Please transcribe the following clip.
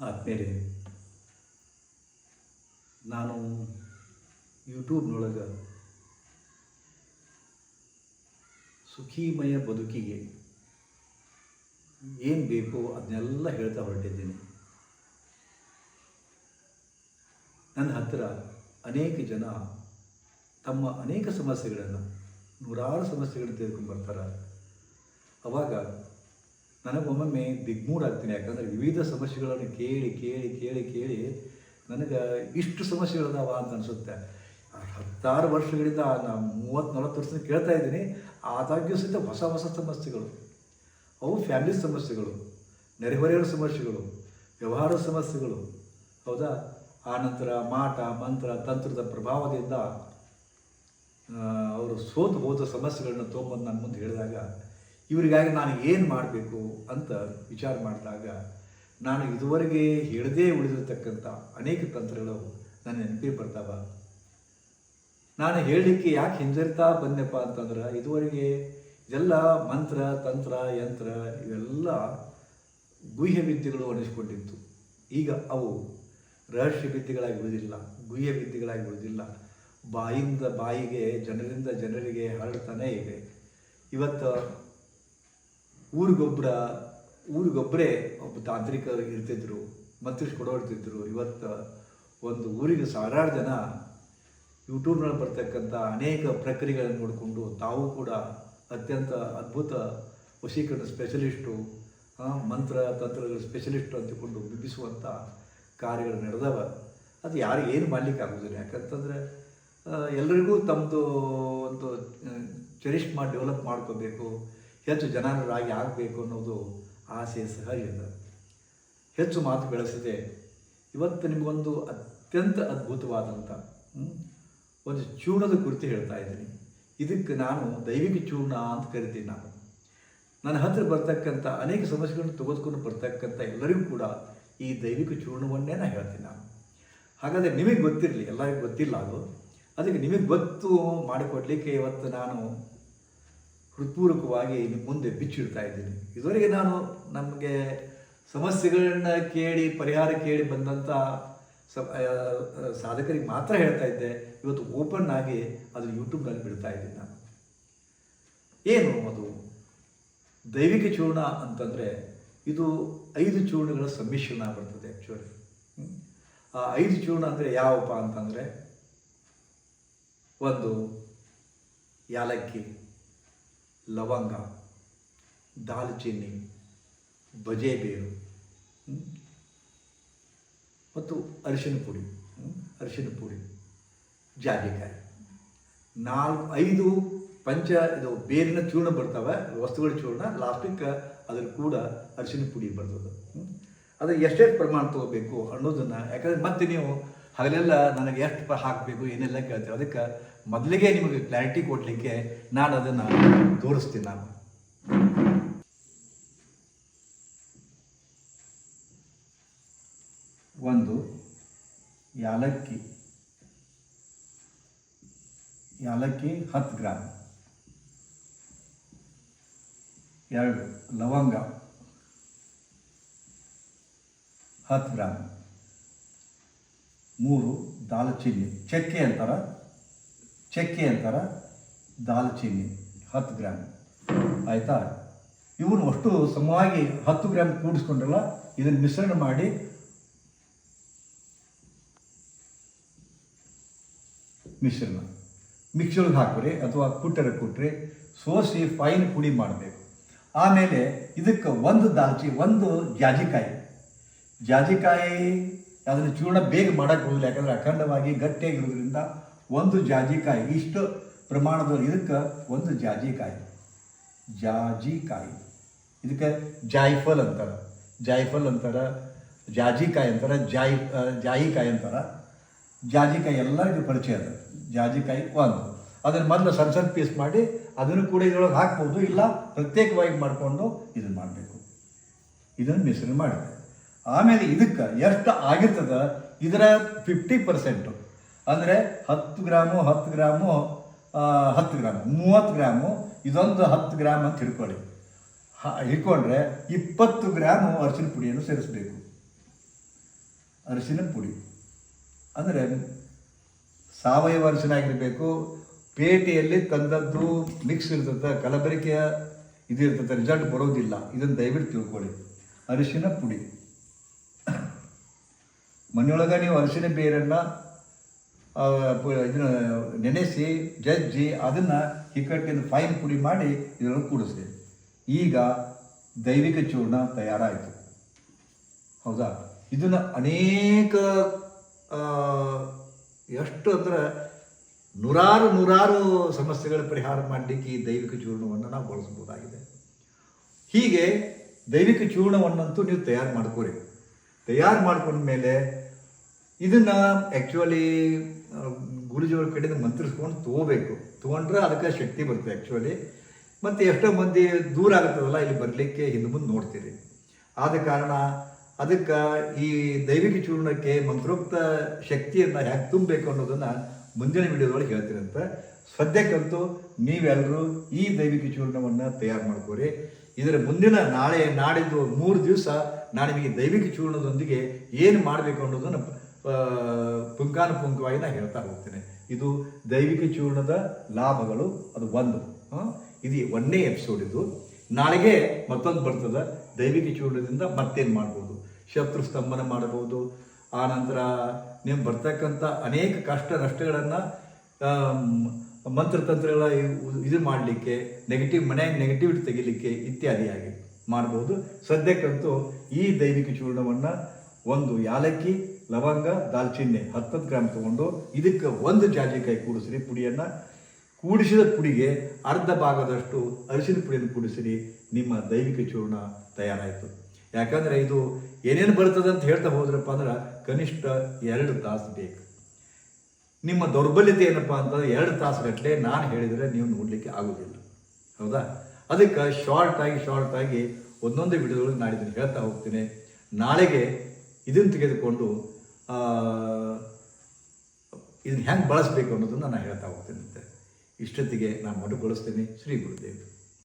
ಆದ್ಮೇಲೆ ನಾನು ಯೂಟ್ಯೂಬ್ನೊಳಗೆ ಸುಖೀಮಯ ಬದುಕಿಗೆ ಏನು ಬೇಕೋ ಅದನ್ನೆಲ್ಲ ಹೇಳ್ತಾ ಹೊರಟಿದ್ದೀನಿ. ನನ್ನ ಹತ್ತಿರ ಅನೇಕ ಜನ ತಮ್ಮ ಅನೇಕ ಸಮಸ್ಯೆಗಳನ್ನು ನೂರಾರು ಸಮಸ್ಯೆಗಳನ್ನು ತೆಗೆದುಕೊಂಡು ಬರ್ತಾರೆ. ಅವಾಗ ನನಗೊಮ್ಮೊಮ್ಮೆ ದಿಗ್ಮೂಢಾಗ್ತೀನಿ ಯಾಕಂದರೆ ವಿವಿಧ ಸಮಸ್ಯೆಗಳನ್ನು ಕೇಳಿ ಕೇಳಿ ಕೇಳಿ ಕೇಳಿ ನನಗೆ ಇಷ್ಟು ಸಮಸ್ಯೆಗಳಿದಾವ ಅಂತ ಅನಿಸುತ್ತೆ. ಹತ್ತಾರು ವರ್ಷಗಳಿಂದ ನಾನು ಮೂವತ್ತು ನಲವತ್ತು ವರ್ಷದಿಂದ ಕೇಳ್ತಾ ಇದ್ದೀನಿ. ಆದಾಗ್ಯೂ ಸಹಿತ ಹೊಸ ಹೊಸ ಸಮಸ್ಯೆಗಳು. ಅವು ಫ್ಯಾಮಿಲಿ ಸಮಸ್ಯೆಗಳು ನೆರೆಹೊರೆಯವರ ಸಮಸ್ಯೆಗಳು ವ್ಯವಹಾರ ಸಮಸ್ಯೆಗಳು. ಹೌದಾ? ಆನಂತರ ಮಾಟ ಮಂತ್ರ ತಂತ್ರದ ಪ್ರಭಾವದಿಂದ ಆ, ಅವರು ಸೋತು ಹೋದ ಸಮಸ್ಯೆಗಳನ್ನ ತೊಗೊಂಬಂದು ನನ್ನ ಮುಂದೆ ಹೇಳಿದಾಗ ಇವರಿಗಾಗಿ ನಾನು ಏನು ಮಾಡಬೇಕು ಅಂತ ವಿಚಾರ ಮಾಡಿದಾಗ, ನಾನು ಇದುವರೆಗೆ ಹೇಳದೇ ಉಳಿದಿರತಕ್ಕಂಥ ಅನೇಕ ತಂತ್ರಗಳು ನನ್ನ ನೆನಪಿಗೆ ಬರ್ತಾವ. ನಾನು ಹೇಳಲಿಕ್ಕೆ ಯಾಕೆ ಹಿಂಜರಿತಾ ಬಂದೆಪ್ಪ ಅಂತಂದ್ರೆ, ಇದುವರೆಗೆ ಇದೆಲ್ಲ ಮಂತ್ರ, ತಂತ್ರ, ಯಂತ್ರ ಇವೆಲ್ಲ ಗುಹ್ಯ ವಿದ್ಯೆಗಳು ಅನಿಸ್ಕೊಂಡಿತ್ತು. ಈಗ ಅವು ರಹಸ್ಯ ವಿದ್ಯೆಗಳಾಗಿ ಉಳಿದಿಲ್ಲ, ಗುಹ್ಯ ವಿದ್ಯೆಗಳಾಗಿ ಉಳಿದಿಲ್ಲ. ಬಾಯಿಂದ ಬಾಯಿಗೆ, ಜನರಿಂದ ಜನರಿಗೆ ಹರಡ್ತಾನೇ ಇವೆ. ಇವತ್ತು ಊರಿಗೊಬ್ಬರ ಊರಿಗೊಬ್ಬರೇ ಒಬ್ಬ ತಾಂತ್ರಿಕರು ಇರ್ತಿದ್ರು ಮಂತ್ರಿಸ್ ಕೊಡೋರ್ತಿದ್ರು ಇವತ್ತು ಒಂದು ಊರಿಗೆ ಸಾವಿರಾರು ಜನ ಯೂಟ್ಯೂಬ್ನಲ್ಲಿ ಬರ್ತಕ್ಕಂಥ ಅನೇಕ ಪ್ರಕ್ರಿಯೆಗಳನ್ನು ನೋಡಿಕೊಂಡು ತಾವು ಕೂಡ ಅತ್ಯಂತ ಅದ್ಭುತ ವಶೀಕರಣ ಸ್ಪೆಷಲಿಸ್ಟು ಮಂತ್ರ ತಂತ್ರಗಳ ಸ್ಪೆಷಲಿಸ್ಟು ಅಂತಕೊಂಡು ಬಿಂಬಿಸುವಂಥ ಕಾರ್ಯಗಳು ನಡೆದವ. ಅದು ಯಾರಿಗೆ ಏನು ಮಾಡಲಿಕ್ಕೆ ಆಗೋದಿಲ್ಲ. ಯಾಕಂತಂದರೆ ಎಲ್ಲರಿಗೂ ತಮ್ಮದು ಒಂದು ಚೆರಿಷ್ ಮಾಡಿ ಡೆವಲಪ್ ಮಾಡ್ಕೋಬೇಕು. ಹೆಚ್ಚು ಜನರಾಗಿ ಆಗಬೇಕು ಅನ್ನೋದು ಆಸೆ ಸಹ ಇದೆ. ಹೆಚ್ಚು ಮಾತು ಬೆಳೆಸಿದೆ. ಇವತ್ತು ನಿಮಗೊಂದು ಅತ್ಯಂತ ಅದ್ಭುತವಾದಂಥ ಒಂದು ಚೂರ್ಣದ ಕುರಿತು ಹೇಳ್ತಾ ಇದ್ದೀನಿ. ಇದಕ್ಕೆ ನಾನು ದೈವಿಕ ಚೂರ್ಣ ಅಂತ ಕರಿತೀನಿ ನಾನು. ನನ್ನ ಹತ್ತಿರ ಬರ್ತಕ್ಕಂಥ ಅನೇಕ ಸಮಸ್ಯೆಗಳನ್ನು ತೆಗೆದುಕೊಂಡು ಬರ್ತಕ್ಕಂಥ ಎಲ್ಲರಿಗೂ ಕೂಡ ಈ ದೈವಿಕ ಚೂರ್ಣವನ್ನೇ ನಾನು ಹೇಳ್ತೀನಿ ನಾನು. ಹಾಗಾದರೆ ನಿಮಗೆ ಗೊತ್ತಿರಲಿ, ಎಲ್ಲರಿಗೂ ಗೊತ್ತಿಲ್ಲ ಅದು. ಅದಕ್ಕೆ ನಿಮಗೆ ಗೊತ್ತು ಮಾಡಿಕೊಡ್ಲಿಕ್ಕೆ ಇವತ್ತು ನಾನು ಹೃತ್ಪೂರ್ವಕವಾಗಿ ನಿಮ್ಮ ಮುಂದೆ ಬಿಚ್ಚಿಡ್ತಾ ಇದ್ದೀನಿ. ಇದುವರೆಗೆ ನಾನು ನಮಗೆ ಸಮಸ್ಯೆಗಳನ್ನ ಕೇಳಿ, ಪರಿಹಾರ ಕೇಳಿ ಬಂದಂಥ ಸಾಧಕರಿಗೆ ಮಾತ್ರ ಹೇಳ್ತಾ ಇದ್ದೆ. ಇವತ್ತು ಓಪನ್ ಆಗಿ ಅದು ಯೂಟ್ಯೂಬ್ನಲ್ಲಿ ಬಿಡ್ತಾ ಇದ್ದೀನಿ ನಾನು. ಏನು ಅದು? ದೈವಿಕ ಚೂರ್ಣ ಅಂತಂದರೆ ಇದು ಐದು ಚೂರ್ಣಗಳ ಸಮ್ಮಿಶ್ರಣ ಬರ್ತದೆ ಆ್ಯಕ್ಚುಲಿ ಆ ಐದು ಚೂರ್ಣ ಅಂದರೆ ಯಾವಪ್ಪ ಅಂತಂದರೆ ಒಂದು ಯಾಲಕ್ಕಿ. ಲವಂಗ ದಾಲ್ಚಿನ್ನಿ ಹ್ಮ್, ಮತ್ತು ಅರಿಶಿನ ಪುಡಿ ಅರಿಶಿನ ಪುಡಿ ಜಾಜಿಕಾಯಿ. ನಾಲ್ಕು ಐದು ಪಂಚ ಇದು ಬೇರಿನ ಚೂರ್ಣ ಬರ್ತವೆ ವಸ್ತುಗಳ ಚೂರ್ಣ ಲಾಸ್ಟಿಗೆ ಅದ್ರ ಕೂಡ ಅರಿಶಿನ ಪುಡಿ ಬರ್ತದೆ. ಅದು ಎಷ್ಟೆಷ್ಟು ಪ್ರಮಾಣ ತಗೋಬೇಕು ಅನ್ನೋದನ್ನು ಯಾಕಂದರೆ ಮತ್ತೆ ನೀವು ಹಗಲೆಲ್ಲ ನನಗೆ ಎಷ್ಟು ಹಾಕಬೇಕು ಏನೆಲ್ಲ ಕೇಳ್ತೇವೆ ಅದಕ್ಕೆ ಮೊದಲಿಗೆ ನಿಮಗೆ ಕ್ಲಾರಿಟಿ ಕೊಡಲಿಕ್ಕೆ ನಾನು ಅದನ್ನು ತೋರಿಸ್ತೀನಿ ನಾನು. ಒಂದು, ಯಾಲಕ್ಕಿ. ಯಾಲಕ್ಕಿ ಹತ್ತು ಗ್ರಾಮ್ ಎರಡು, ಲವಂಗ. ಹತ್ತು ಗ್ರಾಮ್ ಮೂರು, ದಾಲ್ಚಿನ್ನಿ. ಚಕ್ಕೆ ಅಂತಾರ? ಚಕ್ಕೆ ಅಂತಾರ ದಾಲ್ಚಿನ್ನಿ ಹತ್ತು ಗ್ರಾಮ್ ಆಯಿತಾ? ಇವನು ಅಷ್ಟು ಸಮವಾಗಿ ಹತ್ತು ಗ್ರಾಮ್ ಕೂಡಿಸ್ಕೊಂಡ್ರಲ್ಲ, ಇದನ್ನು ಮಿಶ್ರಣ ಮಾಡಿ ಮಿಶ್ರಣ. ಮಿಕ್ಸರ್ಗೆ ಹಾಕ್ರಿ ಅಥವಾ ಕುಟ್ಟರೆ ಕುಟ್ರಿ ಸೋಸಿ ಫೈನ್ ಪುಡಿ ಮಾಡಬೇಕು. ಆಮೇಲೆ ಇದಕ್ಕೆ ಒಂದು ದಾಲ್ಚಿ ಒಂದು ಜಾಜಿಕಾಯಿ. ಜಾಜಿಕಾಯಿ ಅದನ್ನು ಚೂರ್ಣ ಬೇಗ ಮಾಡೋಕ್ಕೆ ಹೋಗಿಲ್ಲ, ಯಾಕಂದರೆ ಅಖಂಡವಾಗಿ ಗಟ್ಟಿಯಾಗಿರೋದ್ರಿಂದ ಒಂದು ಜಾಜಿಕಾಯಿ, ಇಷ್ಟು ಪ್ರಮಾಣದ ಇದಕ್ಕೆ ಒಂದು ಜಾಜಿಕಾಯಿ. ಜಾಜಿಕಾಯಿ. ಇದಕ್ಕೆ ಜಾಯ್ಫಲ್ ಅಂತಾರೆ. ಜಾಯ್ಫಲ್ ಅಂತಾರೆ, ಜಾಜಿಕಾಯಿ ಅಂತಾರೆ, ಜಾಯಿ ಜಾಯಿಕಾಯಿ ಅಂತಾರೆ. ಜಾಜಿಕಾಯಿ ಇದು ಪರಿಚಯ ಅದ. ಜಾಜಿಕಾಯಿ ಒಂದು. ಅದನ್ನು ಮೊದಲು ಸಣ್ಣ ಸಣ್ಣ ಪೀಸ್ ಮಾಡಿ ಅದನ್ನು ಕೂಡ ಇದರೊಳಗೆ ಹಾಕ್ಬೋದು, ಇಲ್ಲ ಪ್ರತ್ಯೇಕವಾಗಿ ಮಾಡಿಕೊಂಡು ಇದನ್ನು ಮಾಡಬೇಕು. ಇದನ್ನು ಮಿಶ್ರಣ ಮಾಡಿದೆ ಆಮೇಲೆ ಇದಕ್ಕೆ ಎಷ್ಟು ಆಗಿರ್ತದೆ? ಇದರ ಫಿಫ್ಟಿ ಪರ್ಸೆಂಟು ಅಂದರೆ ಹತ್ತು ಗ್ರಾಮು ಹತ್ತು ಗ್ರಾಮು ಹತ್ತು ಗ್ರಾಮ್, ಮೂವತ್ತು ಗ್ರಾಮು, ಇದೊಂದು ಹತ್ತು ಗ್ರಾಮ್ ಅಂತ ಹಿಡ್ಕೊಳ್ಳಿ. ಹಿಡ್ಕೊಂಡ್ರೆ ಇಪ್ಪತ್ತು ಗ್ರಾಮು ಅರಿಶಿನ ಪುಡಿಯನ್ನು ಸೇರಿಸಬೇಕು. ಅರಿಶಿನ ಪುಡಿ. ಅಂದರೆ ಸಾವಯವ ಅರಿಶಿನ ಆಗಿರಬೇಕು, ಪೇಟೆಯಲ್ಲಿ ತಂದದ್ದು ಮಿಕ್ಸ್ ಇರ್ತದೆ, ಕಲಬೆರಕೆಯ ಇದು ಇರ್ತದೆ ರಿಸಲ್ಟ್ ಬರೋದಿಲ್ಲ. ಇದನ್ನು ದಯವಿಟ್ಟು ತಿಳ್ಕೊಳ್ಳಿ. ಅರಿಶಿನ ಪುಡಿ. ಮನೆಯೊಳಗೆ ನೀವು ಅರಿಶಿನ ಬೇರನ್ನು ಇದನ್ನ ನೆನೆಸಿ, ಜಜ್ಜಿ, ಅದನ್ನು ಹಿಕ್ಕಟ್ಟಿನ ಫೈನ್ ಪುಡಿ ಮಾಡಿ ಇದರಲ್ಲಿ ಕೂಡಿಸಿ. ಈಗ ದೈವಿಕ ಚೂರ್ಣ ತಯಾರಾಯಿತು. ಹೌದಾ? ಇದನ್ನು ಅನೇಕ ಎಷ್ಟು ಅಂದ್ರೆ ನೂರಾರು ನೂರಾರು ಸಮಸ್ಯೆಗಳ ಪರಿಹಾರ ಮಾಡಲಿಕ್ಕೆ ಈ ದೈವಿಕ ಚೂರ್ಣವನ್ನು ನಾವು ಬಳಸ್ಬೋದಾಗಿದೆ. ಹೀಗೆ ದೈವಿಕ ಚೂರ್ಣವನ್ನಂತೂ ನೀವು ತಯಾರು ಮಾಡ್ಕೋರಿ. ತಯಾರು ಮಾಡ್ಕೊಂಡ ಮೇಲೆ ಇದನ್ನು ಆ್ಯಕ್ಚುಲಿ ಗುರುಜಿಯವ್ರ ಕಡೆಯಿಂದ ಮಂತ್ರಿಸ್ಕೊಂಡು ತೊಗೋಬೇಕು. ತೊಗೊಂಡ್ರೆ ಅದಕ್ಕೆ ಶಕ್ತಿ ಬರುತ್ತೆ ಆ್ಯಕ್ಚುಲಿ ಮತ್ತು ಎಷ್ಟೋ ಮಂದಿ ದೂರ ಆಗುತ್ತದಲ್ಲ, ಇಲ್ಲಿ ಬರಲಿಕ್ಕೆ ಹಿಂದೆ ಮುಂದೆ ನೋಡ್ತೀರಿ. ಆದ ಕಾರಣ ಅದಕ್ಕೆ ಈ ದೈವಿಕ ಚೂರ್ಣಕ್ಕೆ ಮಂತ್ರೋಕ್ತ ಶಕ್ತಿಯನ್ನು ಹೇಗೆ ತುಂಬಬೇಕು ಅನ್ನೋದನ್ನು ಮುಂದಿನ ವಿಡಿಯೋದೊಳಗೆ ಹೇಳ್ತೀರಂತ ಸದ್ಯಕ್ಕಂತೂ ನೀವೆಲ್ಲರೂ ಈ ದೈವಿಕ ಚೂರ್ಣವನ್ನು ತಯಾರು ಮಾಡ್ಕೋರಿ. ಇದರ ಮುಂದಿನ ನಾಳೆ ನಾಡಿದ್ದು ಮೂರು ದಿವಸ ನಾನು ನಿಮಗೆ ದೈವಿಕ ಚೂರ್ಣದೊಂದಿಗೆ ಏನು ಮಾಡಬೇಕು ಅನ್ನೋದನ್ನು ಪುಂಖಾನುಪುಂಖವಾಗಿ ನಾನು ಹೇಳ್ತಾ ಹೋಗ್ತೇನೆ. ಇದು ದೈವಿಕ ಚೂರ್ಣದ ಲಾಭಗಳು, ಅದು ಒಂದು. ಇದು ಒಂದೇ ಎಪಿಸೋಡ್ ಇದು. ನಾಳೆಗೆ ಮತ್ತೊಂದು ಬರ್ತದೆ, ದೈವಿಕ ಚೂರ್ಣದಿಂದ ಮತ್ತೇನು ಮಾಡ್ಬೋದು? ಶತ್ರು ಸ್ತಂಭನ ಮಾಡಬಹುದು, ಆ ನಂತರ ನೀವು ಬರ್ತಕ್ಕಂಥ ಅನೇಕ ಕಷ್ಟ ನಷ್ಟಗಳನ್ನು ಮಂತ್ರತಂತ್ರಗಳ ಇದು ಮಾಡಲಿಕ್ಕೆ ನೆಗೆಟಿವ್ ಮನೆಯಾಗ ನೆಗೆಟಿವಿಟಿ ತೆಗಿಲಿಕ್ಕೆ ಇತ್ಯಾದಿಯಾಗಿ ಮಾಡ್ಬೋದು. ಸದ್ಯಕ್ಕಂತೂ ಈ ದೈವಿಕ ಚೂರ್ಣವನ್ನು ಒಂದು ಯಾಲಕ್ಕಿ ಲವಂಗ, ದಾಲ್ಚಿನ್ನೆ ಹತ್ತತ್ತು ಗ್ರಾಮ್ ತಗೊಂಡು ಇದಕ್ಕೆ ಒಂದು ಜಾಜಿಕಾಯಿ ಕೂಡಿಸ್ರಿ ಪುಡಿಯನ್ನು. ಕೂಡಿಸಿದ ಪುಡಿಗೆ ಅರ್ಧ ಭಾಗದಷ್ಟು ಅರಿಶಿನ ಪುಡಿಯನ್ನು ಕೂಡಿಸಿರಿ, ನಿಮ್ಮ ದೈವಿಕ ಚೂರ್ಣ ತಯಾರಾಯಿತು. ಯಾಕಂದರೆ ಇದು ಏನೇನು ಬರ್ತದೆ ಅಂತ ಹೇಳ್ತಾ ಹೋದ್ರಪ್ಪ ಅಂದ್ರೆ ಕನಿಷ್ಠ ಎರಡು ತಾಸು ಬೇಕು. ನಿಮ್ಮ ದೌರ್ಬಲ್ಯತೆ ಏನಪ್ಪ ಅಂತಂದ್ರೆ ಎರಡು ತಾಸುಗಟ್ಟಲೆ ನಾನು ಹೇಳಿದರೆ ನೀವು ನೋಡಲಿಕ್ಕೆ ಆಗೋದಿಲ್ಲ. ಹೌದಾ? ಅದಕ್ಕೆ ಶಾರ್ಟ್ ಆಗಿ ಒಂದೊಂದು ವಿಡಿಯೋಗಳು ನಾಳೆ ಇದನ್ನು ಹೇಳ್ತಾ ಹೋಗ್ತೀನಿ. ನಾಳೆಗೆ ಇದನ್ನು ತೆಗೆದುಕೊಂಡು ಇದನ್ನು ಹೆಂಗೆ ಬಳಸಬೇಕು ಅನ್ನೋದನ್ನು ನಾನು ಹೇಳ್ತಾ ಹೋಗ್ತೀನಿ ಇಷ್ಟೊತ್ತಿಗೆ ನಾನು ಮಡುಗೊಳಿಸ್ತೀನಿ ಶ್ರೀ ಗುರುದೇವ್.